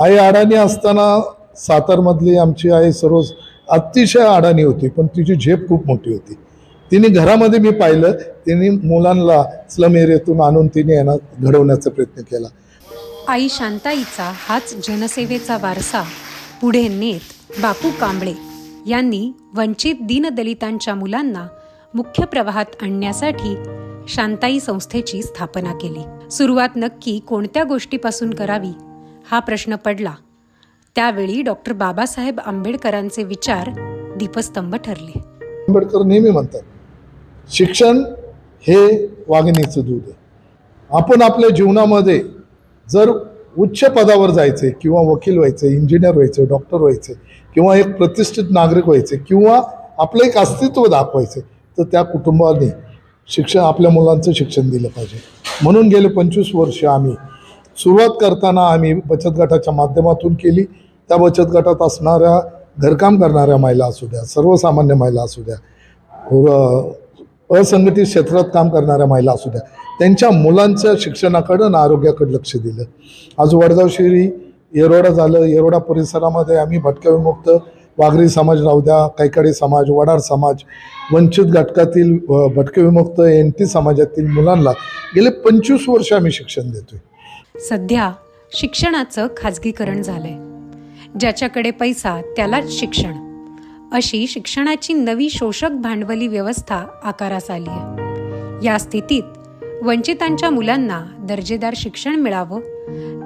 आई अडाणी असताना सातारमधली आमची आई सर्व अतिशय अडाणी होती पण तिची झेप खूप मोठी होती. तिने घरामध्ये मी पाहिलं तिने मुलांना स्लम एरियातून आणून तिने यांना घडवण्याचा प्रयत्न केला. आई शांताईचा हाच जनसेवेचा वारसा पुढे नेत बापू कांबळे यांनी वंचित दीनदलितांच्या मुलांना मुख्य प्रवाहात आणण्यासाठी शांताई संस्थेची स्थापना केली. सुरुवात नक्की कोणत्या गोष्टीपासून करावी? हा प्रश्न पडला. त्यावेळी डॉक्टर बाबासाहेब आंबेडकरांचे विचार दीपस्तंभ ठरले. आंबेडकर नेहमी म्हणतात शिक्षण हे वागणीचं दूध आहे. आपण आपल्या जीवनामध्ये जर उच्च पदावर जायचे किंवा वकील व्हायचे इंजिनियर व्हायचे डॉक्टर व्हायचे किंवा एक प्रतिष्ठित नागरिक व्हायचे किंवा आपलं एक अस्तित्व दाखवायचे तर त्या कुटुंबाने शिक्षण आपल्या मुलांचं शिक्षण दिलं पाहिजे. म्हणून गेले पंचवीस वर्ष आम्ही सुरुवात करताना आम्ही बचत गटाच्या माध्यमातून केली. त्या बचत गटात असणाऱ्या घरकाम करणाऱ्या महिला असू द्या सर्वसामान्य महिला असू द्या व असंघटित क्षेत्रात काम करणाऱ्या महिला असू द्या त्यांच्या मुलांच्या शिक्षणाकडं आणि आरोग्याकडे लक्ष दिलं. आज वडगाव शिरी येरोडा झालं. येरोडा परिसरामध्ये आम्ही भटक्या विमुक्त वाघरी समाज राहू द्या कैकाडी समाज वडार समाज वंचित घटकातील भटके विमुक्त एन टी समाजातील मुलांना गेले पंचवीस वर्ष आम्ही शिक्षण देतोय. सध्या शिक्षणाचं खाजगीकरण झालंय. ज्याच्याकडे पैसा त्यालाच शिक्षण. अशी शिक्षणाची नवी शोषक भांडवली व्यवस्था आकारास आली आहे या स्थितीत वंचितांच्या मुलांना दर्जेदार शिक्षण मिळावं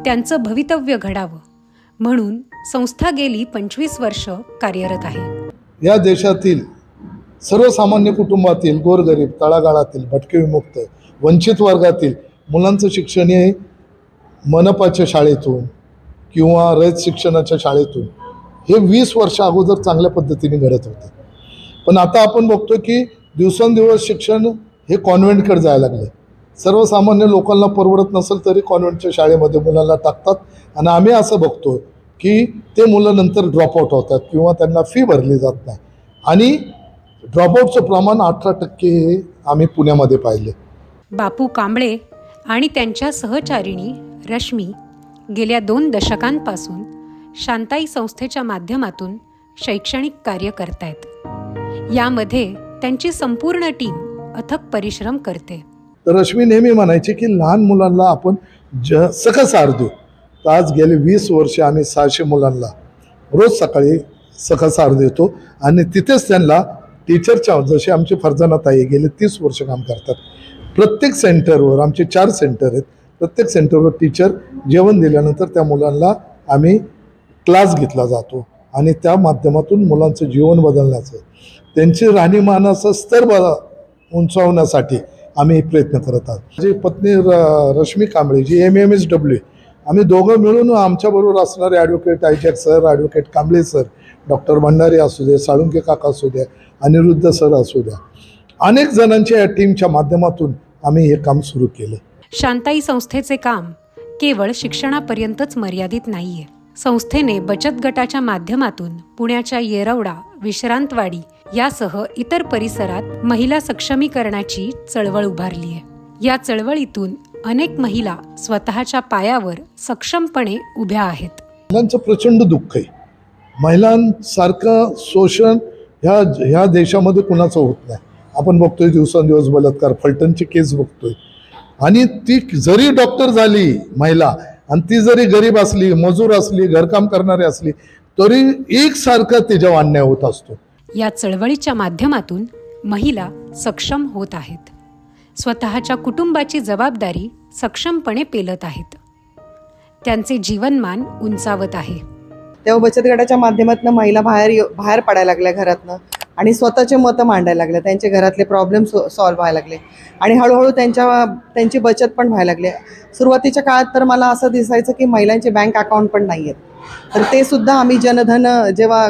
त्यांचं भवितव्य घडावं म्हणून संस्था गेली पंचवीस वर्ष कार्यरत आहे. या देशातील सर्वसामान्य कुटुंबातील गोरगरीब तळागाळातील भटके विमुक्त वंचित वर्गातील मुलांचं शिक्षण हे मनपाच्या शाळेतून किंवा रयत शिक्षणाच्या शाळेतून हे वीस वर्ष अगोदर चांगल्या पद्धतीने घडत होते. पण आता आपण बघतो की दिवसेंदिवस शिक्षण हे कॉन्व्हेंटकडे जायला लागले सर्वसामान्य लोकांना परवडत नसेल तरी कॉन्व्हेंटच्या शाळेमध्ये मुलांना टाकतात. आणि आम्ही असं बघतो की ते मुलं नंतर ड्रॉपआउट होतात किंवा त्यांना फी भरली जात नाही. आणि ड्रॉपआउटचं प्रमाण अठरा टक्के हे आम्ही पुण्यामध्ये पाहिले बापू कांबळे आणि त्यांच्या सहचारिणी रश्मी गेल्या दोन दशकांपासून शांताई संस्थेच्या माध्यमातून शैक्षणिक कार्य करतायत. यामध्ये त्यांची संपूर्ण टीम अथक परिश्रम करते. तर रश्मी नेहमी म्हणायची की लहान मुलांना आपण ज सकस देऊ तर आज गेले वीस वर्ष आम्ही सहाशे मुलांना रोज सकाळी सकस आहार देतो आणि तिथेच त्यांना टीचरच्या जसे आमचे फरजाना ताई गेले तीस वर्ष काम करतात. प्रत्येक सेंटरवर आमचे चार सेंटर आहेत प्रत्येक सेंटरवर टीचर जेवण दिल्यानंतर त्या मुलांना आम्ही क्लास घेतला जातो आणि त्या माध्यमातून मुलांचं जीवन बदलण्याचं त्यांची राहणीमानाचं स्तर ब उंचावण्यासाठी आम्ही प्रयत्न करत आहोत. माझी पत्नी र Rashmi Kamble ji M M S W आम्ही दोघं मिळून आमच्याबरोबर असणारे advocate Isaac sir advocate Kamble sir doctor Bhandari असू दे साळुंके काका असू द्या अनिरुद्ध सर असू द्या अनेक जणांच्या या टीमच्या माध्यमातून आम्ही हे काम सुरू केलं. शांताई संस्थेचे काम केवळ शिक्षणापर्यंतच मर्यादित नाहीये. संस्थेने बचत गटाच्या माध्यमातून पुण्याच्या येरवडा विश्रांतवाडी यासह इतर परिसरात महिला सक्षमीकरणाची चळवळ उभारली आहे या चळवळीतून अनेक महिला स्वतःच्या पायावर सक्षमपणे उभ्या आहेत. महिलांचं प्रचंड दुःख आहे. महिलांसारखं शोषण ह्या ह्या देशामध्ये कुणाचं होत नाही. आपण बघतोय दिवसेंदिवस बलात्कार फलटणची केस बघतोय. आणि ती जरी डॉक्टर झाली महिला आणि ती जरी गरीब असली मजूर असली घरकाम करणारी असली तरी एकसारखा तिच्यावर अन्याय होत असतो. या चळवळीच्या माध्यमातून महिला सक्षम होत आहेत. स्वतःच्या कुटुंबाची जबाबदारी सक्षमपणे पेलत आहेत. त्यांचे जीवनमान उंचावत आहे. तेव्हा बचत गटाच्या माध्यमातून महिला बाहेर बाहेर पडायला लागल्या घरातनं. आणि स्वतःचे मतं मांडायला लागले त्यांचे घरातले प्रॉब्लेम सो सॉल्व्ह व्हायला लागले. आणि हळूहळू त्यांच्या त्यांची बचत पण व्हायला लागली. सुरुवातीच्या काळात तर मला असं दिसायचं की महिलांचे बँक अकाउंट पण नाही आहेत तर ते सुद्धा आम्ही जनधन जेव्हा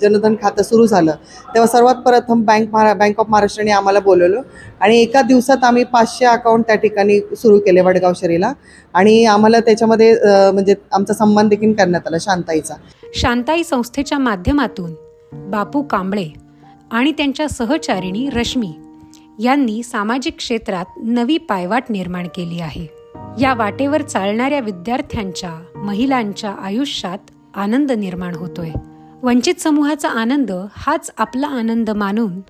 जनधन खातं सुरू झालं तेव्हा सर्वात प्रथम बँक महारा बँक ऑफ महाराष्ट्राने आम्हाला बोलवलं. आणि एका दिवसात आम्ही पाचशे अकाउंट त्या ठिकाणी सुरू केले वडगाव शरीला आणि आम्हाला त्याच्यामध्ये म्हणजे आमचा सन्मान देखील करण्यात आला शांताईचा. शांताई संस्थेच्या माध्यमातून बापू कांबळे आणि त्यांच्या सहचारिणी रश्मी यांनी सामाजिक क्षेत्रात नवी पायवाट निर्माण केली आहे. या वाटेवर चालणाऱ्या विद्यार्थ्यांच्या महिलांच्या आयुष्यात आनंद निर्माण होतोय. वंचित समूहाचा आनंद हाच आपला आनंद मानून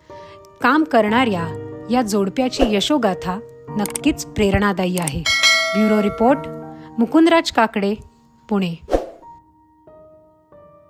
काम करणाऱ्या या जोडप्याची यशोगाथा नक्कीच प्रेरणादायी आहे. Bureau report Mukundraj Kakade Pune.